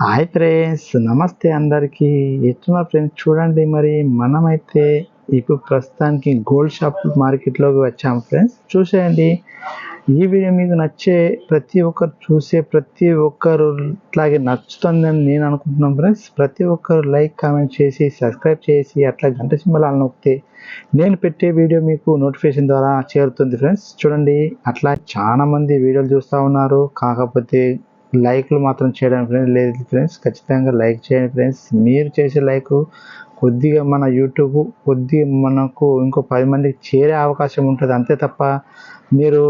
Hi friends నమస్తే అందరికీ. ఎట్లా ఫ్రెండ్స్? చూడండి మరి మనమైతే ఇప్పుడు ప్రస్తుతానికి గోల్డ్ షాప్ మార్కెట్లోకి వచ్చాము ఫ్రెండ్స్. చూసేయండి ఈ వీడియో మీకు నచ్చే ప్రతి ఒక్కరు చూసే ప్రతి ఒక్కరు ఇట్లాగే నచ్చుతుందని నేను అనుకుంటున్నాను ఫ్రెండ్స్. ప్రతి ఒక్కరు లైక్ కామెంట్ చేసి సబ్స్క్రైబ్ చేసి అట్లా గంట సింబల్ అని నొక్కితే నేను పెట్టే వీడియో మీకు నోటిఫికేషన్ ద్వారా చేరుతుంది ఫ్రెండ్స్. చూడండి అట్లా చాలామంది వీడియోలు చూస్తూ ఉన్నారు. కాకపోతే లైక్లు మాత్రం చేయడానికి ఫ్రెండ్స్ లేదు ఫ్రెండ్స్ ఖచ్చితంగా లైక్ చేయండి ఫ్రెండ్స్ మీరు చేసే లైక్ కొద్దిగా మన యూట్యూబ్ కొద్దిగా మనకు ఇంకో పది మందికి చేరే అవకాశం ఉంటుంది. అంతే తప్ప మీరు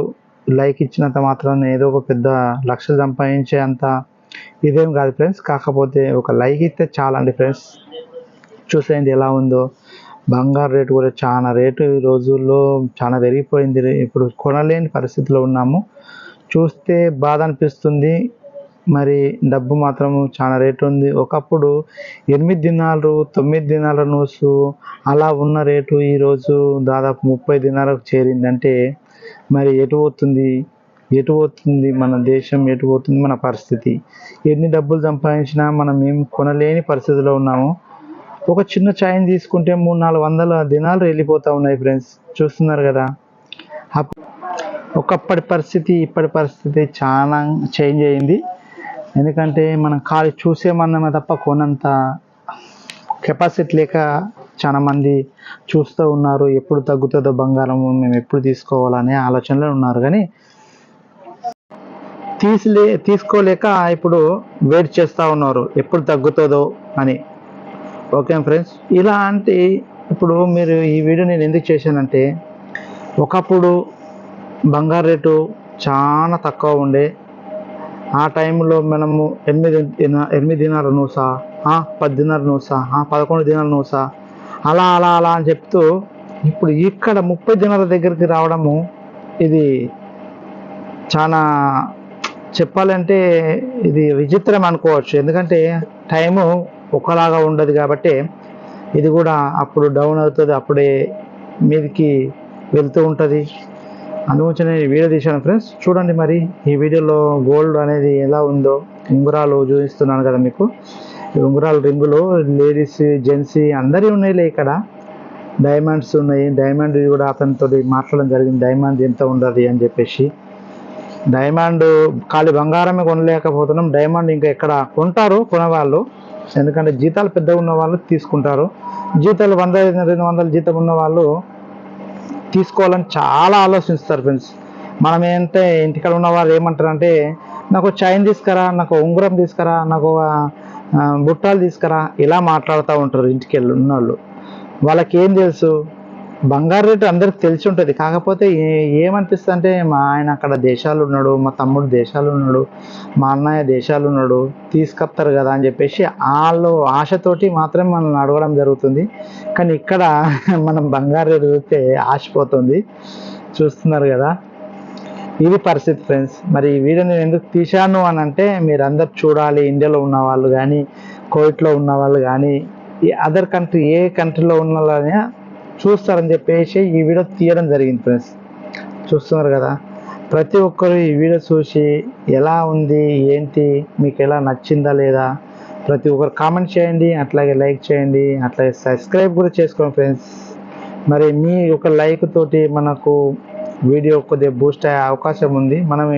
లైక్ ఇచ్చినంత మాత్రం ఏదో ఒక పెద్ద లక్షలు సంపాదించే అంత ఇదేం కాదు ఫ్రెండ్స్ కాకపోతే ఒక లైక్ ఇస్తే చాలండి ఫ్రెండ్స్ చూసేయండి ఎలా ఉందో. బంగారు రేటు కూడా చాలా రేటు ఈ రోజుల్లో చాలా పెరిగిపోయింది. ఇప్పుడు కొనలేని పరిస్థితిలో ఉన్నాము. చూస్తే బాధ అనిపిస్తుంది. మరి డబ్బు మాత్రం చాలా రేటు ఉంది. ఒకప్పుడు ఎనిమిది దినాలు తొమ్మిది దినాల నోసు అలా ఉన్న రేటు ఈరోజు దాదాపు ముప్పై దినాలకు చేరిందంటే మరి ఎటు పోతుంది? ఎటు పోతుంది మన దేశం? ఎటు పోతుంది మన పరిస్థితి? ఎన్ని డబ్బులు సంపాదించినా మనం ఏం కొనలేని పరిస్థితిలో ఉన్నాము. ఒక చిన్న ఛాయని తీసుకుంటే మూడు నాలుగు వందల దినాలు వెళ్ళిపోతూ ఉన్నాయి ఫ్రెండ్స్. చూస్తున్నారు కదా? ఒకప్పటి పరిస్థితి ఇప్పటి పరిస్థితి చాలా చేంజ్ అయింది. ఎందుకంటే మనం ఖాళీ చూసే మందమే తప్ప కొనంత కెపాసిటీ లేక చాలా మంది చూస్తూ ఉన్నారు. ఎప్పుడు తగ్గుతుందో బంగారం మేము ఎప్పుడు తీసుకోవాలనే ఆలోచనలో ఉన్నారు. కానీ తీసిలే తీసుకోలేక ఇప్పుడు వెయిట్ చేస్తూ ఉన్నారు. ఎప్పుడు తగ్గుతుందో అని. Okay friends? ఇలాంటి ఇప్పుడు మీరు ఈ వీడియో నేను ఎందుకు చేశానంటే ఒకప్పుడు బంగారు రేటు చాలా తక్కువ ఉండే. ఆ టైంలో మనము ఎనిమిది ఎనిమిది దినాలు నూసా పది దినాలు నూసా పదకొండు దినాలు నూసా. అలా అలా అలా అని చెప్తూ ఇప్పుడు ఇక్కడ ముప్పై దినాల దగ్గరికి రావడము ఇది చాలా చెప్పాలంటే ఇది విచిత్రం అనుకోవచ్చు. ఎందుకంటే టైము ఒకలాగా ఉండదు కాబట్టి ఇది కూడా అప్పుడు డౌన్ అవుతుంది అప్పుడే మీదికి వెళ్తూ ఉంటుంది. అందుగురించి నేను ఈ వీడియో తీశాను ఫ్రెండ్స్. చూడండి మరి ఈ వీడియోలో గోల్డ్ అనేది ఎలా ఉందో. ఉంగరాలు చూపిస్తున్నాను కదా మీకు. ఈ ఉంగరాలు రింగులు లేడీస్ జెంట్స్ అందరి ఉన్నాయిలే ఇక్కడ. డైమండ్స్ ఉన్నాయి. డైమండ్ కూడా అతనితో మాట్లాడడం జరిగింది. డైమండ్ ఎంత ఉండదు అని చెప్పేసి. డైమండ్ ఖాళీ బంగారమే కొనలేకపోతున్నాం. డైమండ్ ఇంకా ఎక్కడ కొంటారు? కొనేవాళ్ళు. ఎందుకంటే జీతాలు పెద్దగా ఉన్న వాళ్ళు తీసుకుంటారు. జీతాలు వంద రెండు వందల జీతం ఉన్న వాళ్ళు తీసుకోవాలని చాలా ఆలోచిస్తారు ఫ్రెండ్స్. మనం ఏంటంటే ఇంటికాడ ఉన్న ఏమంటారంటే నాకు చైన్ తీసుకురా నాకు ఉంగరం తీసుకురా నాకు బుట్టాలు తీసుకురా ఇలా మాట్లాడుతూ ఉంటారు ఇంటికి వెళ్ళి ఉన్నవాళ్ళు వాళ్ళకి ఏం తెలుసు? బంగారు రేటు అందరికి తెలిసి ఉంటుంది. కాకపోతే ఏమనిపిస్తుంది అంటే మా ఆయన అక్కడ దేశాలు ఉన్నాడు మా తమ్ముడు దేశాలు ఉన్నాడు మా అన్నయ్య దేశాలు ఉన్నాడు తీసుకొస్తారు కదా అని చెప్పేసి వాళ్ళు ఆశతోటి మాత్రమే మనల్ని అడగడం జరుగుతుంది. కానీ ఇక్కడ మనం బంగారు రేటు చూస్తే ఆశపోతుంది. చూస్తున్నారు కదా. ఇది పరిస్థితి ఫ్రెండ్స్. మరి ఈ వీడియో నేను ఎందుకు తీశాను అని అంటే మీరు అందరు చూడాలి. ఇండియాలో ఉన్న వాళ్ళు కానీ కోవిట్లో ఉన్న వాళ్ళు కానీ ఈ అదర్ కంట్రీ ఏ కంట్రీలో ఉన్న వాళ్ళని చూస్తారని చెప్పేసి ఈ వీడియో తీయడం జరిగింది ఫ్రెండ్స్ చూస్తున్నారు కదా? ప్రతి ఒక్కరు ఈ వీడియో చూసి ఎలా ఉంది ఏంటి మీకు ఎలా నచ్చిందా లేదా? ప్రతి ఒక్కరు కామెంట్ చేయండి అట్లాగే లైక్ చేయండి అట్లాగే సబ్స్క్రైబ్ కూడా చేసుకోండి ఫ్రెండ్స్ మరి మీ యొక్క లైక్ తోటి మనకు వీడియో కొద్దిగా బూస్ట్ అయ్యే అవకాశం ఉంది. మనం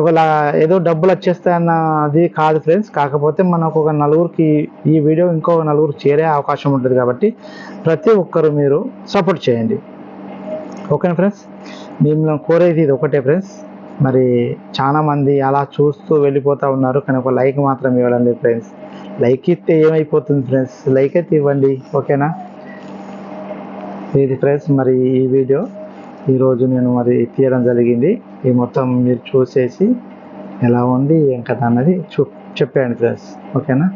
ఒకలా ఏదో డబ్బులు వచ్చేస్తాయన్న అది కాదు ఫ్రెండ్స్ కాకపోతే మనకు ఒక నలుగురికి ఈ వీడియో ఇంకో నలుగురు చేరే అవకాశం ఉంటుంది కాబట్టి ప్రతి ఒక్కరు మీరు సపోర్ట్ చేయండి. ఓకేనా ఫ్రెండ్స్ మేము కోరేది ఇది ఒకటే ఫ్రెండ్స్ మరి చాలామంది అలా చూస్తూ వెళ్ళిపోతూ ఉన్నారు కానీ ఒక లైక్ మాత్రం ఇవ్వడం లేదు ఫ్రెండ్స్ లైక్ ఇస్తే ఏమైపోతుంది ఫ్రెండ్స్ లైక్ అయితే ఇవ్వండి. ఓకేనా ఇది ఫ్రెండ్స్ మరి ఈ వీడియో. ఈరోజు నేను మరి తీయడం జరిగింది. ఈ మొత్తం మీరు చూసేసి ఎలా ఉంది ఏం కదా అన్నది చూ చెప్పాను ఫ్రెండ్స్ ఓకేనా?